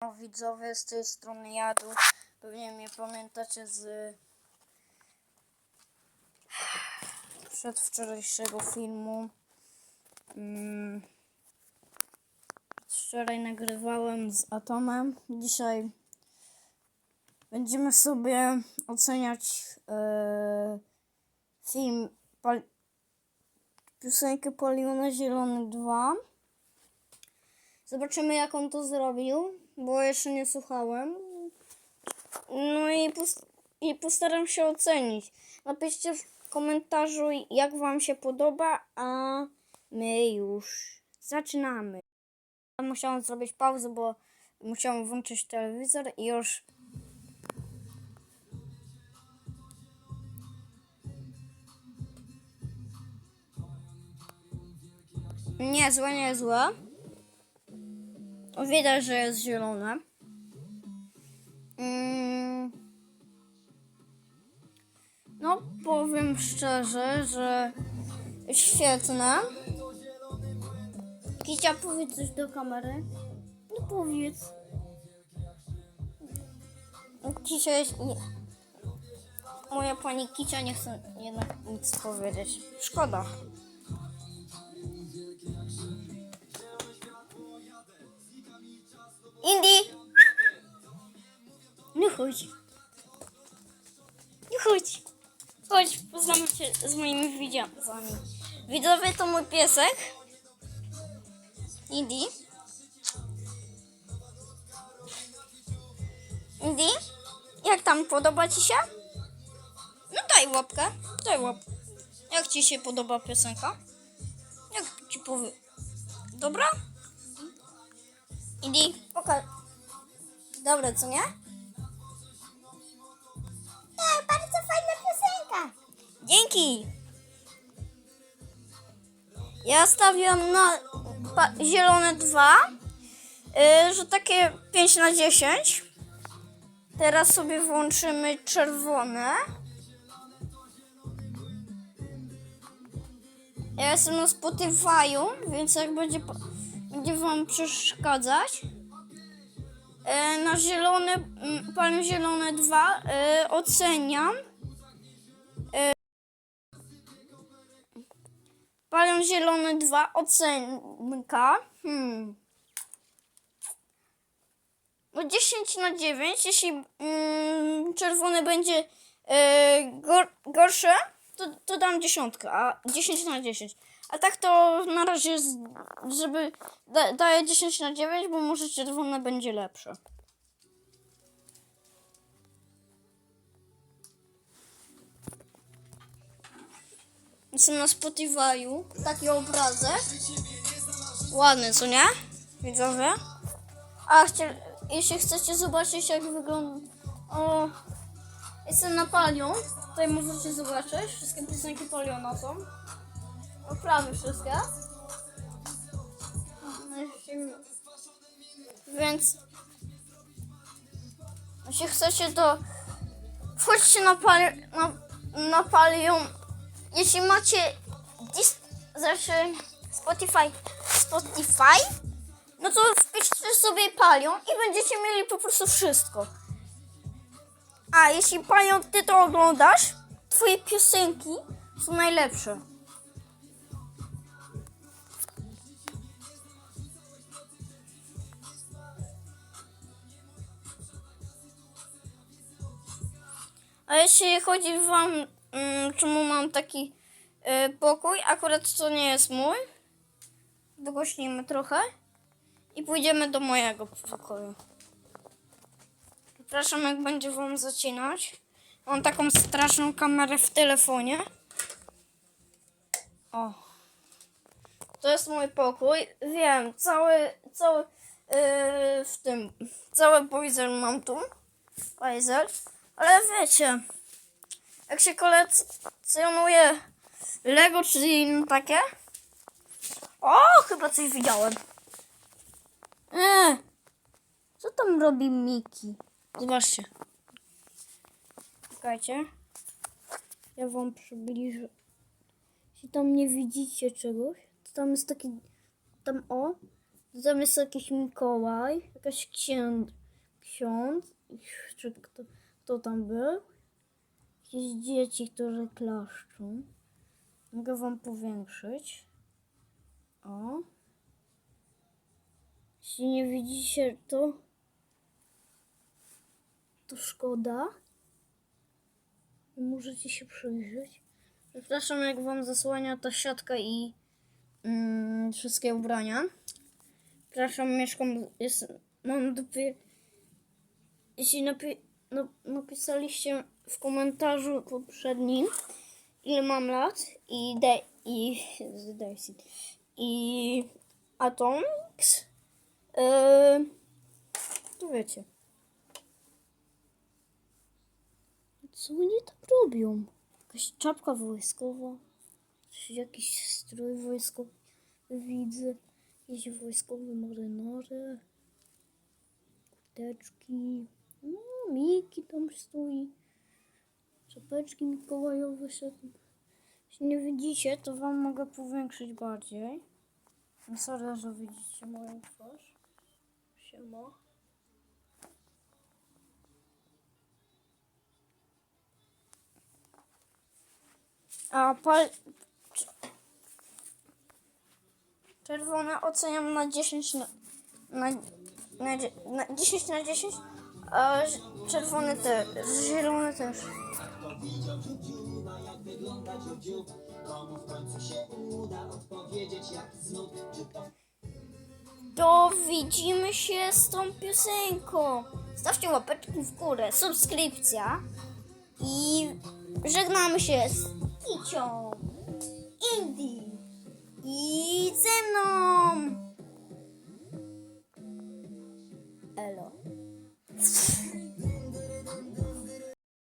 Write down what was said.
No, widzowie z tej strony jadu. Pewnie mnie pamiętacie z przedwczorajszego filmu. Mm. Wczoraj nagrywałem z Atomem. Dzisiaj będziemy sobie oceniać e, film Pal- piosenkę Poliona Zielony 2. Zobaczymy, jak on to zrobił, bo jeszcze nie słuchałem. No i, pos- i postaram się ocenić. Napiszcie w komentarzu, jak Wam się podoba, a my już zaczynamy. Musiałam zrobić pauzę, bo musiałam włączyć telewizor i już. Niezłe, niezłe. Widać, że jest zielone. Mm. No, powiem szczerze, że świetne. Kicia, powiedz coś do kamery. No powiedz. Kicia jest... Nie. Moja pani Kicia nie chce jednak nic powiedzieć. Szkoda. Indy! No chodź. No chodź. Chodź, poznamy się z moimi widzami. Widzowie to mój piesek. Indy. Indy? Jak tam podoba ci się? No daj łapkę. Daj łapkę. Jak ci się podoba piosenka? Jak ci powie... Dobra? Indy, pokaż. Dobre, co nie? Tak, bardzo fajna piosenka. Dzięki. Ja stawiam na zielone 2, yy, że takie 5 na 10. Teraz sobie włączymy czerwone. Ja jestem na Spotify'u, więc jak będzie, będzie wam przeszkadzać. E, na zielone, mm, palion zielone 2 e, oceniam. E, palion zielone 2 ocenka. Hmm. No 10 na 9, jeśli mm, czerwone będzie e, gor, gorsze, to, to dam dziesiątkę, a 10 na 10. A tak to na razie, żeby da, daję 10 na 9, bo może czerwone będzie lepsze. Jestem na Spotify'u. Taki obrazek. Ładny, co nie? Widzowie? A chcie, jeśli chcecie zobaczyć, jak wygląda. O, jestem na Palion. Tutaj możecie zobaczyć. Wszystkie piosenki Paliona są. O, prawie wszystkie. Więc. Jeśli chcecie, to wchodźcie na, pali, na, na Palion. Jeśli macie dis, znaczy Spotify, Spotify, no to wpiszcie sobie Palion i będziecie mieli po prostu wszystko. A jeśli Palion, ty to oglądasz, twoje piosenki są najlepsze. A jeśli chodzi wam, mm, czemu mam taki y, pokój, akurat to nie jest mój. Dogłośnimy trochę i pójdziemy do mojego pokoju. Przepraszam, jak będzie wam zacinać. Mam taką straszną kamerę w telefonie. O. To jest mój pokój. Wiem, cały, cały yy, w tym, cały Boizel mam tu. Boizel. Ale wiecie, jak się kolekcjonuje Lego czy inne takie. O, chyba coś widziałem. Eee, co tam robi Miki? Zobaczcie. Czekajcie. Ja wam przybliżę. Jeśli tam nie widzicie czegoś, to tam jest taki, tam o, Tam jest jakiś Mikołaj, jakaś księd, ksiądz, czy kto, kto tam był? Jakieś dzieci, które klaszczą. Mogę wam powiększyć. O. Jeśli nie widzicie to, to szkoda. Możecie się przyjrzeć. Przepraszam, jak wam zasłania ta siatka i mm, wszystkie ubrania. Przepraszam, mieszkam, jest, mam dopiero... Jeśli napi, napisaliście w komentarzu poprzednim, ile mam lat i de, i Daisy i Atomics, yy, to wiecie. Co oni tam robią? Jakaś czapka wojskowa? Czy jakiś strój wojskowy widzę? Jakieś wojskowe marynary? Kurteczki. No, Miki tam stoi. Czapeczki mikołajowe się tam. Jeśli nie widzicie, to wam mogę powiększyć bardziej. No Sorry, że widzicie moją twarz. Siema. A pal... Czerwone oceniam na 10 na... Na, na, na 10 na 10, a ż- czerwone też, zielone też. To widzimy się z tą piosenką. Stawcie łapeczki w górę, subskrypcja i żegnamy się z Kicią, Indie i ze mną.